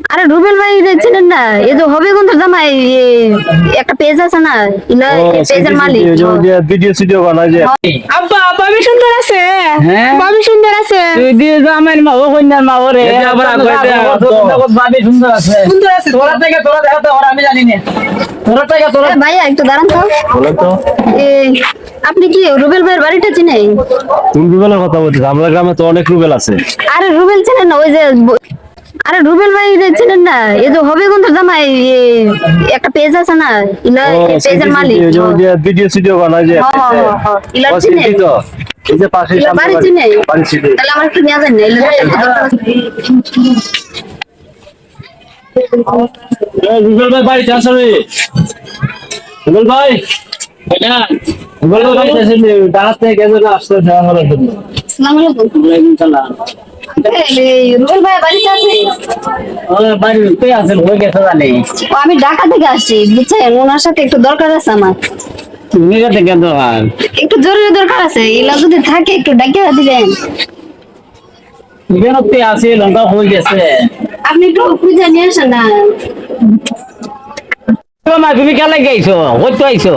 আরে রুবেল ভাই চিনেন না এই যে হবে কোন জামাই একটা পেজ আছে না ইলা পেজের মালিক। ভিডিও বানাই যে। আব্বা বাবি সুন্দর আছে। হ্যাঁ? বাবি সুন্দর আছে। তুই দিয়ে যা আমার মা ও কন্যার মা ওরে। এই যে আবার আগে ভাবি সুন্দর আছে। সুন্দর আছে তোরা থেকে তোরা দেখা তো আমি জানি না। তোরা থেকে তোরা এ, ভাইয়া একটু দাঁড়ান তো। বলেন তো। আপনি কি রুবেল ভাইয়ের বাড়িটা চিনেন? কোন রুবেলের কথা বলছিস আমরা গ্রামে তো অনেক রুবেল আছে। আরে রুবেল চিনেন না ওই যে আরে রুবেল ভাই রে না এই যে হবে কোন জামাই একটা পেজ আছে না ইলা পেজের মালিক ভিডিও সিডিও বানাই যে হ্যাঁ, হ্যাঁ, হ্যাঁ। ইলা তো। এই যে পাশে বাড়ি। চিনে? বাড়ি চিনি। তাহলে আমার একটু নিয়ে যান না ইলা রুবেল ভাই বাড়িতে আসো রে রুবেল ভাই রুবেল ভাই বাড়িতে আসেন গেছে আসতে জন্য। আসসালামু আলাইকুম ওয়ালাইকুম সালাম আমি ঢাকা থেকে আসছি বুঝছেন? ওনার সাথে একটু দরকার আছে আমার। একটু জরুরি দরকার আছে এলা যদি থাকে একটু ডাকিয়ে দিবেন। লঙ্কা হয়ে গেছে। আপনি একটু খুঁজে নিয়ে আসেন না। তুমি কেন গেছো কই তো আইছো?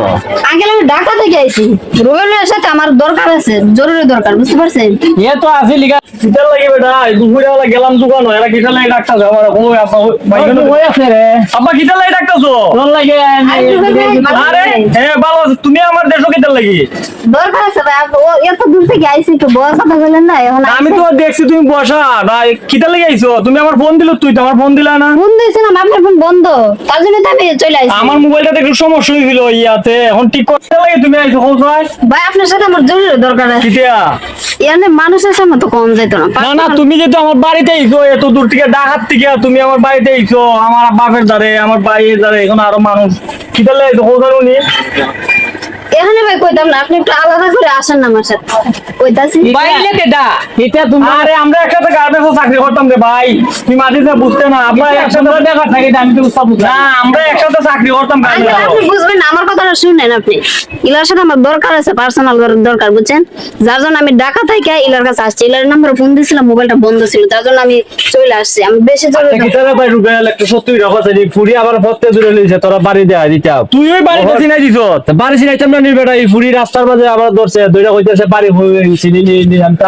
আগে আমি ঢাকা থেকে আইছি। রুবেল সাথে আমার দরকার আছে জরুরি দরকার বুঝতে পারছেন? এ তো আছে লিগা। কিটার লাগি বেটা দুপুরে বেলা গেলাম দোকান এরা কিটার ডাক্তার যাও আমার ও আপা বাইরে হয়ে আছে। রে। আপা কিটার লাগে ডাকতাছো? কোন লাগে আরে হ্যাঁ ভালো তুমি আমার লাগি। দরকার আছে ভাই আপ- এত দূর থেকে আইছি একটু বড় কথা বললেন না এখন আমি তো দেখছি তুমি বসা লাগে আইছো? তুমি আমার ফোন দিল তুই তো আমার ফোন দিলা না। ফোন আপনার ফোন বন্ধ। তার জন্য তো আমি চলে আইছি। আমার মোবাইলটাতে একটু সমস্যা হয়েছিল ইয়াতে। এখন ঠিক করতে লাগে তুমি আইছো কোথায় ভাই আপনার সাথে আমার জরুরি দরকার আছে। কিটিয়া এখানে মানুষের সামনে তো কম যেত না না না তুমি যেহেতু আমার বাড়িতে আইছো এত দূর থেকে ডাকাত থেকে তুমি আমার বাড়িতে আইছো আমার বাপের দ্বারে আমার ভাইয়ের দ্বারে এখন আরও মানুষ। কিটার লাগে কোথায় উনি। এখানে ভাই কইতাম না আপনি একটু আলাদা করে আসেন না আমার সাথে। কইতাছি। বাইরে কেডা? এটা তুমি আরে আমরা একসাথে গার্মেন্টসে চাকরি করতাম রে ভাই। তুমি মাঝে যা বুঝতে না আমরা একসাথে দেখা থাকি আমি তো সব না। আমরা একসাথে চাকরি করতাম আপনি বুঝবেন না, আমার কথাটা শুনেন আপনি। ইলার সাথে আমার দরকার আছে পার্সোনাল দরকার বুঝছেন? যার জন্য আমি ঢাকা থেকে ইলার কাছে আসছি। ইলার নাম্বারে ফোন দিয়েছিলাম মোবাইলটা বন্ধ ছিল তার জন্য আমি চলে আসছি। আমি বেশি জরুরি কিটারে ভাই রুবেল একটু সত্যি রাখা চাই ফুরি আবার পথে দূরে লইছে তোরা বাড়ি দেয়া দিতা তুই ওই বাড়িতে চিনাই দিছ বাড়ি চিনাইতাম না নির বেটা, এই ফুরি রাস্তার মাঝে আবার ধরছে দুইটা কইতেছে হয়ে চিনি নি নি আমি তা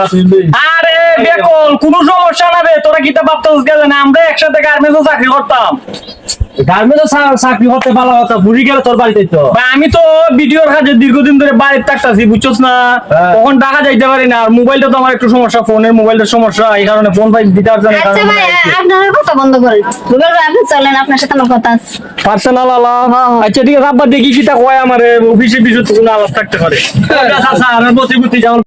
আরে বেকল, কোনো সমস্যা না রে তোরা কিতা ভাবতেছিস গেলে না আমরা একসাথে গার্মেন্টসে চাকরি করতাম। গার্মেন্টসে চাকরি করতে ভালো কথা বুড়ি গেলে তোর বাড়িতে তো আমি তো ভিডিওর কাজে দীর্ঘদিন ধরে বাড়িতে থাকতাছি বুঝছস না তখন যাইতে পারি না আর মোবাইলটা তো আমার একটু সমস্যা ফোনের মোবাইলের সমস্যা এই কারণে ফোন পাই দিতে পারছি না আচ্ছা ভাই আপনার কথা বন্ধ করেন ভাই আপনি চলেন আপনার সাথে আমার কথা আছে পার্সোনাল আলাপ আচ্ছা ঠিক আছে আব্বা দেখি কি কয় আমার অফিসে কোনো আলাপ থাকতে পারে আচ্ছা আচ্ছা আর